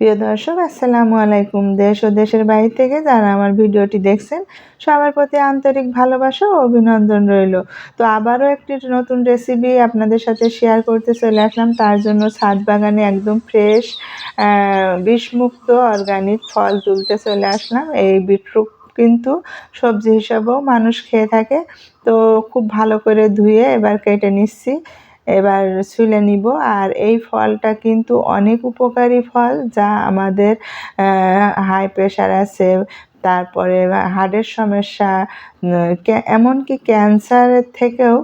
প্রিয় দর্শক, আসসালামু আলাইকুম। দেশ ও দেশের বাইরে থেকে যারা আমার ভিডিওটি দেখছেন, সবার প্রতি আন্তরিক ভালোবাসা ও অভিনন্দন রইল। তো আবারও একটি নতুন রেসিপি আপনাদের সাথে শেয়ার করতে চলে আসলাম। তার জন্য ছাদ বাগানে একদম ফ্রেশ বিষমুক্ত অর্গানিক ফল তুলতে চলে আসলাম। এই বিটরুট কিন্তু সবজি হিসাবেও মানুষ খেয়ে থাকে। তো খুব ভালো করে ধুয়ে এবার কেটে নিচ্ছি। এবার ছুলে নিব। আর এই ফলটা কিন্তু অনেক উপকারী ফল যা আমাদের হাই প্রেশার আছে, তারপরে হার্টের সমস্যা এমনকি ক্যান্সারের থেকেও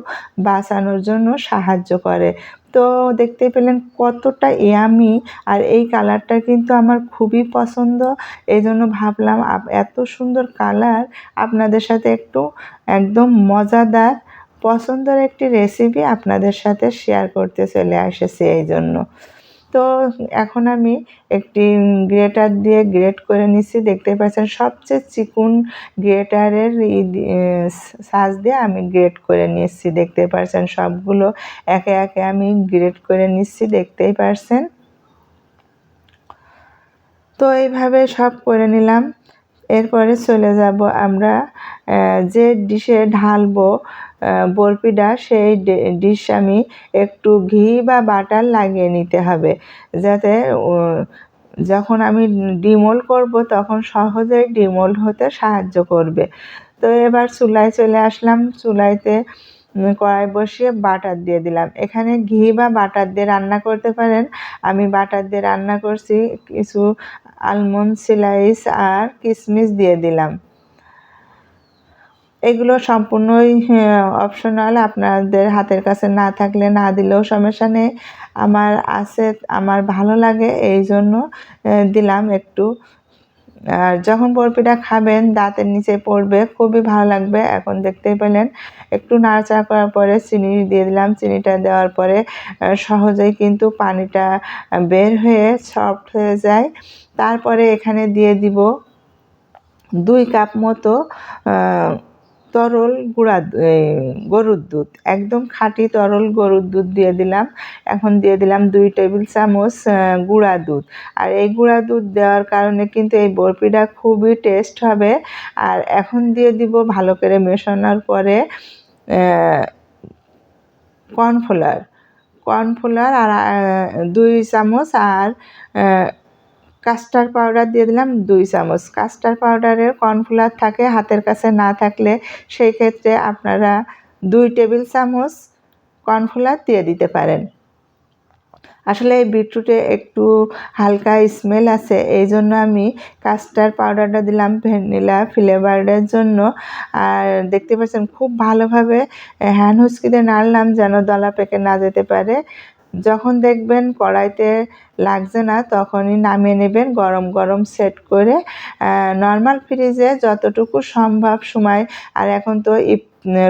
বাঁচানোর জন্য সাহায্য করে। তো দেখতে পেলেন কতটা ইয়ামি আর এই কালারটা কিন্তু আমার খুবই পছন্দ। এই জন্য ভাবলাম এত সুন্দর কালার আপনাদের সাথে একটু একদম মজাদার পছন্দের একটি রেসিপি আপনাদের সাথে শেয়ার করতে চলে এসেছি এই জন্য। তো এখন আমি একটি গ্রেটার দিয়ে গ্রেট করে নিচ্ছি। দেখতে পাচ্ছেন, সবচেয়ে চিকুন গ্রেটারের সাজ দিয়ে আমি গ্রেট করে নিচ্ছি। দেখতে পাচ্ছেন, সবগুলো একে একে আমি গ্রেট করে নিচ্ছি, দেখতেই পারছেন তো এইভাবে সব করে নিলাম। এরপরে চলে যাব আমরা যে ডিশে ঢালবো বরফিটা সেই ডিশ আমি একটু ঘি বা বাটার লাগিয়ে নিতে হবে। যাতে যখন আমি ডিমোল করব, তখন সহজেই ডিমোল হতে সাহায্য করবে। তো এবার চুলায় চলে আসলাম। চুলাইতে কড়াই বসিয়ে বাটার দিয়ে দিলাম। এখানে ঘি বা বাটার দিয়ে রান্না করতে পারেন। আমি বাটার দিয়ে রান্না করছি। কিছু আলমন্ড, সিলাইস আর কিশমিশ দিয়ে দিলাম। এগুলো সম্পূর্ণই অপশনাল আপনাদের হাতের কাছে না থাকলে না দিলেও সমস্যা নেই। আমার আছে, আমার ভালো লাগে, এই জন্য দিলাম একটু। আর যখন বরফিটা খাবেন, দাঁতের নিচে পড়বে, খুবই ভালো লাগবে। এখন দেখতেই পেলেন, একটু নাড়াচাড়া করার পরে চিনি দিয়ে দিলাম। চিনিটা দেওয়ার পরে সহজেই কিন্তু পানিটা বের হয়ে সফট হয়ে যায়। তারপরে এখানে দিয়ে দিব দুই কাপ মতো তরল গুঁড়া গরুর দুধ। একদম খাঁটি তরল গরুর দুধ দিয়ে দিলাম। এখন দিয়ে দিলাম দুই টেবিল চামচ গুঁড়া দুধ। আর এই গুঁড়া দুধ দেওয়ার কারণে কিন্তু এই বরফিটা খুবই টেস্ট হবে। আর এখন দিয়ে দিব ভালো করে মেশানোর পরে কর্নফ্লাওয়ার কর্নফ্লাওয়ার আর দুই চামচ আর কাস্টার্ড পাউডার দিয়ে দিলাম দুই চামচ। কাস্টার্ড পাউডারের কর্নফ্লাওয়ার থাকে, হাতের কাছে না থাকলে সেই ক্ষেত্রে আপনারা দুই টেবিল চামচ কর্নফ্লাওয়ার দিয়ে দিতে পারেন। আসলে এই বিটরুটে একটু হালকা স্মেল আছে এই জন্য আমি কাস্টার্ড পাউডারটা দিলাম ভ্যানিলা ফ্লেভারের জন্য। আর দেখতে পাচ্ছেন, খুব ভালোভাবে হ্যান্ড হুচকিতে নাড়লাম যেন দলা পেকে না যেতে পারে। যখন দেখবেন কড়াইতে লাগছে না, তখনই নামিয়ে নেবেন, গরম গরম সেট করে নর্মাল ফ্রিজে যতটুকু সম্ভব সময়। আর এখন তো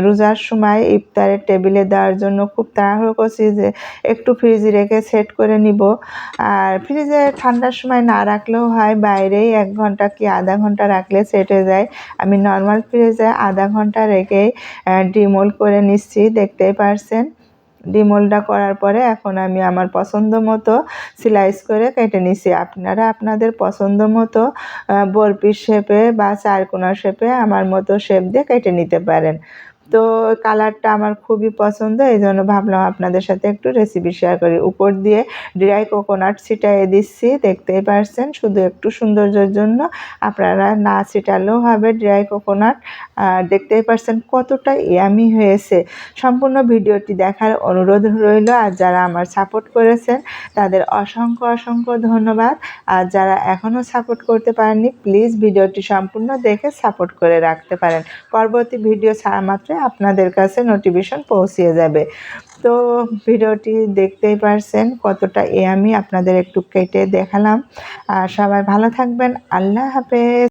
রোজার সময় ইফতারের টেবিলে দেওয়ার জন্য খুব তাড়াহুড়ো করছি যে একটু ফ্রিজে রেখে সেট করে নিব। আর ফ্রিজে ঠান্ডার সময় না রাখলেও হয়, বাইরেই এক ঘণ্টা কি আধা ঘণ্টা রাখলে সেট হয়ে যায়। আমি নর্মাল ফ্রিজে আধা ঘণ্টা রেখেই ডিমোল করে নিচ্ছি, দেখতেই পারছেন। ডিমোলটা করার পরে এখন আমি আমার পছন্দ মতো স্লাইস করে কেটে নিছি। আপনারা আপনাদের পছন্দ মতো বরপির শেপে বা চারকোনা শেপে আমার মতো শেপ দিয়ে কেটে নিতে পারেন। তো কালারটা আমার খুবই পছন্দ, এই জন্য ভাবলাম আপনাদের সাথে একটু রেসিপি শেয়ার করি। উপর দিয়ে ড্রাই কোকোনাট ছিটাইয়ে দিচ্ছি, দেখতেই পারছেন, শুধু একটু সৌন্দর্যের জন্য। আপনারা না ছিটালেও হবে ড্রাই কোকোনাট দেখতেই পারছেন কতটা ইয়ামি হয়েছে। সম্পূর্ণ ভিডিওটি দেখার অনুরোধ রইল, আর যারা আমার সাপোর্ট করেছেন, তাদের অসংখ্য অসংখ্য ধন্যবাদ। আর যারা এখনও সাপোর্ট করতে পারেননি প্লিজ ভিডিওটি সম্পূর্ণ দেখে সাপোর্ট করে রাখতে পারেন। পরবর্তী ভিডিও ছাড়া মাত্র আপনাদের কাছে নোটিফিকেশন পৌঁছিয়ে যাবে। তো ভিডিওটি দেখতেই পারছেন কতটা এ আমি আপনাদের একটু কেটে দেখালাম। আর সবাই ভালো থাকবেন। আল্লাহ হাফেজ।